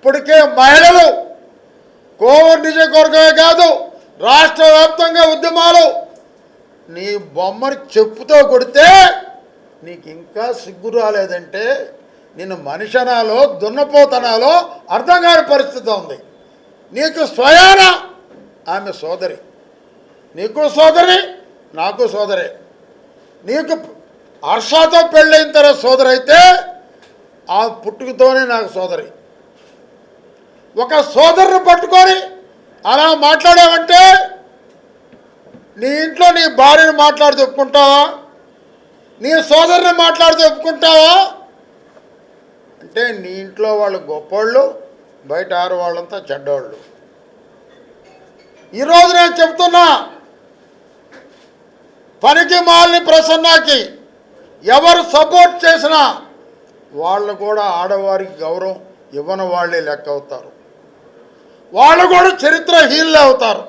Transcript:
ఇప్పటికే మహిళలు కోవూరు నియోజకవర్గమే కాదు రాష్ట్ర వ్యాప్తంగా ఉద్యమాలు. నీ బొమ్మని చెప్పుతో కొడితే నీకు ఇంకా సిగ్గు రాలేదంటే నిన్ను మనిషనాలో దున్నపోతనాలో అర్థం కాని పరిస్థితి ఉంది. నీకు స్వయాన ఆమె సోదరి. నీకు సోదరి నాకు సోదరి. నీకు హర్షతో పెళ్ళైన తర్వాత సోదరి అయితే ఆ పుట్టుకతోనే నాకు సోదరి. ఒక సోదరుని పట్టుకొని అలా మాట్లాడావంటే నీ ఇంట్లో నీ భార్యను మాట్లాడి ఒప్పుకుంటావా? నీ సోదరుని మాట్లాడుతూ ఒప్పుకుంటావా? అంటే నీ ఇంట్లో వాళ్ళు గొప్పోళ్ళు బయట ఆరు వాళ్ళంతా ఈరోజు నేను చెప్తున్నా పనికి మాలిని ప్రసన్నకి ఎవరు సపోర్ట్ చేసినా వాళ్ళు కూడా ఆడవారికి గౌరవం ఇవ్వని వాళ్ళే లెక్క అవుతారు. వాళ్ళు కూడా చరిత్రహీనులే అవుతారు.